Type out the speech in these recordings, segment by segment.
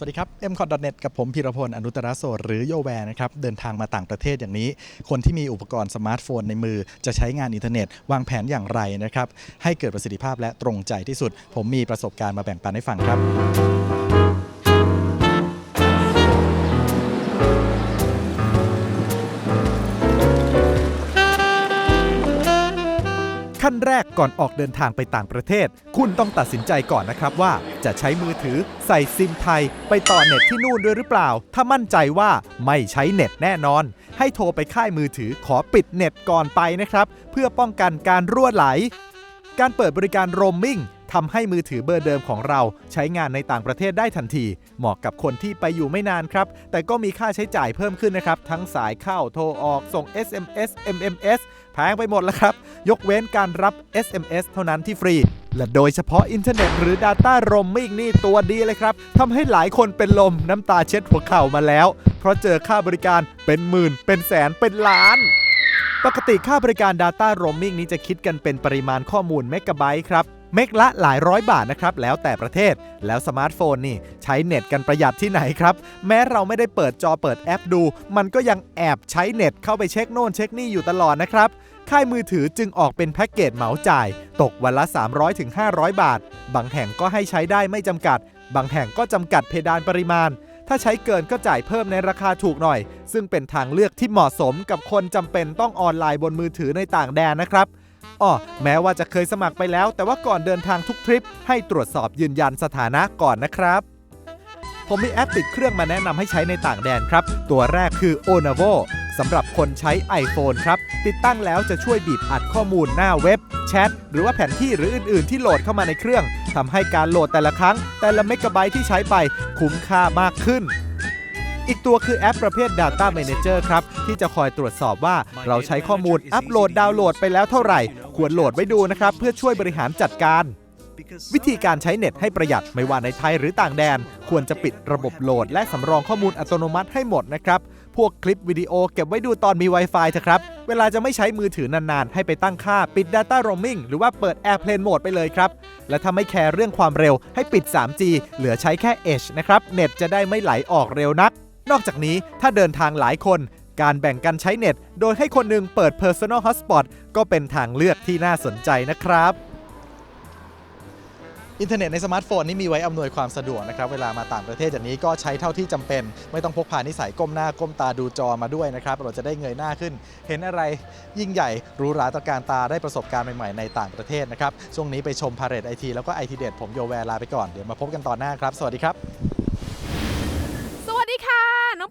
สวัสดีครับ m c o t n e t กับผมพีรพล อนุตตรโสดหรือโยแวร์นะครับ เดินทางมาต่างประเทศอย่างนี้ คนที่มีอุปกรณ์สมาร์ทโฟนในมือ จะใช้งานอินเทอร์เน็ต วางแผนอย่างไรนะครับ ให้เกิดประสิทธิภาพและตรงใจที่สุด ผมมีประสบการณ์มาแบ่งปันให้ฟังครับ แรกก่อนออกเดินทางไปต่างประเทศ คุณต้องตัดสินใจก่อนนะครับว่าจะใช้มือถือใส่ซิมไทย ไปต่อเน็ตที่นู่นด้วยหรือเปล่า ถ้ามั่นใจว่าไม่ใช้เน็ตแน่นอน ให้โทรไปค่ายมือถือขอปิดเน็ตก่อนไปนะครับ เพื่อป้องกันการรั่วไหล การเปิดบริการโรมมิ่ง ทำให้มือถือเบอร์เดิมของเราใช้งานในต่างประเทศได้ทันที เหมาะกับคนที่ไปอยู่ไม่นานครับ แต่ก็มีค่าใช้จ่ายเพิ่มขึ้นนะครับ ทั้งสายเข้าโทรออกส่ง SMS MMS แพงไปหมดแล้วครับ ยกเว้นการรับ SMS เท่านั้นที่ฟรี และโดยเฉพาะอินเทอร์เน็ตหรือ Data Roaming นี่ตัวดีเลยครับทำให้หลายคนเป็นลมน้ำตาเช็ดหัวเข่ามาแล้ว เพราะเจอค่าบริการเป็นหมื่น เป็นแสนเป็นล้านปกติค่าบริการ Data Roaming นี้จะคิดกันเป็นปริมาณข้อมูลเมกะไบต์ครับ เมกละหลายร้อยบาทนะครับ แล้วแต่ประเทศแล้วสมาร์ทโฟนนี่ ใช้เน็ตกันประหยัดที่ไหนครับ แม้เราไม่ได้เปิดจอเปิดแอปดู มันก็ยังแอบใช้เน็ตเข้าไปเช็คโน่นเช็คนี่อยู่ตลอดนะครับค่ายมือถือจึงออกเป็นแพ็กเกจเหมาจ่าย ตกวันละ 300-500 บาท บางแห่งก็ให้ใช้ได้ไม่จำกัด บางแห่งก็จำกัดเพดานปริมาณ ถ้าใช้เกินก็จ่ายเพิ่มในราคาถูกหน่อย ซึ่งเป็นทางเลือกที่เหมาะสมกับคนจำเป็นต้องออนไลน์บนมือถือในต่างแดนนะครับ อ้อแม้ว่าจะเคยสมัครไปแล้ว แต่ว่าก่อนเดินทางทุกทริป ให้ตรวจสอบยืนยันสถานะก่อนนะครับ ผมมีแอปติดเครื่องมาแนะนำให้ใช้ในต่างแดนครับ ตัวแรกคือ Onavo สำหรับคนใช้ iPhone ครับ ติดตั้งแล้วจะช่วยบีบอัดข้อมูลหน้าเว็บ แชท หรือว่าแผนที่หรืออื่น ๆ ที่โหลดเข้ามาในเครื่องทำให้การโหลดแต่ละครั้ง แต่ละเมกะไบต์ที่ใช้ไปคุ้มค่ามากขึ้น อีกตัวคือแอปประเภท Data Manager ครับ ที่จะคอยตรวจสอบว่าเราใช้ข้อมูลอัปโหลดดาวน์โหลดไปแล้วเท่าไหร่ ควรโหลดไว้ดูนะครับ เพื่อช่วยบริหารจัดการ วิธีการใช้เน็ตให้ประหยัดไม่ว่าในไทยหรือต่างแดน ควรจะปิดระบบโหลด และสำรองข้อมูลอัตโนมัติให้หมดนะครับ พวกคลิปวิดีโอเก็บไว้ดูตอนมี Wi-Fi เถอะครับ เวลาจะไม่ใช้มือถือนานๆ ให้ไปตั้งค่าปิด Data Roaming หรือว่าเปิด Airplane Mode ไปเลยครับ และถ้าไม่แคร์เรื่องความเร็วให้ปิด 3G เหลือใช้แค่ Edge นะครับ เน็ตจะได้ไม่ไหลออกเร็วนัก นอกจากนี้ถ้าเดินทางหลายคนการแบ่งกันใช้เน็ต โดยให้คนหนึ่งเปิด Personal Hotspot ก็เป็นทางเลือกที่น่าสนใจนะครับ อินเทอร์เน็ตในสมาร์ทโฟนนี่มีไว้อำนวยความสะดวกนะครับ เวลามาต่างประเทศอย่างนี้ก็ใช้เท่าที่จำเป็น ไม่ต้องพกพานิสัยก้มหน้าก้มตาดูจอมาด้วยนะครับ เราจะได้เงยหน้าขึ้น เห็นอะไรยิ่งใหญ่หรูหราต่อการตาได้ประสบการณ์ใหม่ๆในต่างประเทศนะครับช่วงนี้ไปชมพาเรตไอทีแล้วก็ไอทีเด็ดผมโยแวร์ลาไปก่อนเดี๋ยวมาพบกันตอนหน้าครับสวัสดีครับ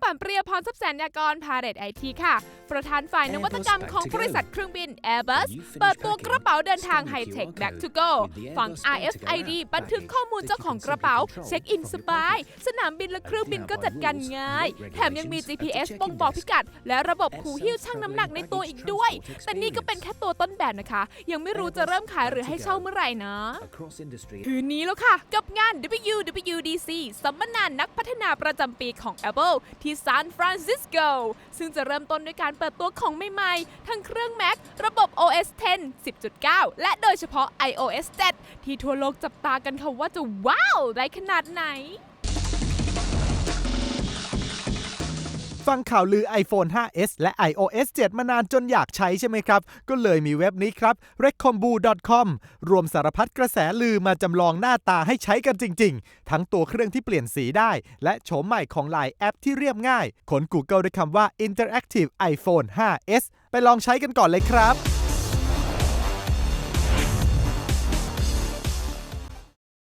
น้องปั่นเปรียพรทรัพย์แสนยากรพาเรตไอทีค่ะ ประธานฝ่ายนวัตกรรมของบริษัทเครื่องบิน Airbus เปิดตัวกระเป๋าเดินทางไฮเทค Back to Go ฝัง RFID บันทึกข้อมูลเจ้าของกระเป๋า เช็คอินสบาย สนามบินและเครื่องบินก็จัดการง่าย แถมยังมี GPS บ่งบอกพิกัด และระบบคูหิ้วชั่งน้ำหนักในตัวอีกด้วย แต่นี่ก็เป็นแค่ตัวต้นแบบนะคะ ยังไม่รู้จะเริ่มขายหรือให้เช่าเมื่อไหร่นะคืนนี้แล้วค่ะ กับงาน WWDC สัมมนานักพัฒนาประจำปีของ Apple ที่ซานฟรานซิสโกซึ่งจะเริ่มต้นด้วยการเปิดตัวของใหม่ๆ ทั้งเครื่อง Mac ระบบ OS 10 10.9 และโดยเฉพาะ iOS 7 ที่ทั่วโลกจับตากันค่ะว่าจะว้าว ได้ขนาดไหน ฟังข่าวลือ iPhone 5s และ iOS 7 มานานจนอยากใช้ใช่ไหมครับ ก็เลยมีเว็บนี้ครับ recombu.com รวมสารพัดกระแสลือมาจำลองหน้าตาให้ใช้กันจริง ๆ ทั้งตัวเครื่องที่เปลี่ยนสีได้ และโฉมใหม่ของหลายแอปที่เรียบง่าย ขน Google ด้วยคำว่า Interactive iPhone 5s ไปลองใช้กันก่อนเลยครับ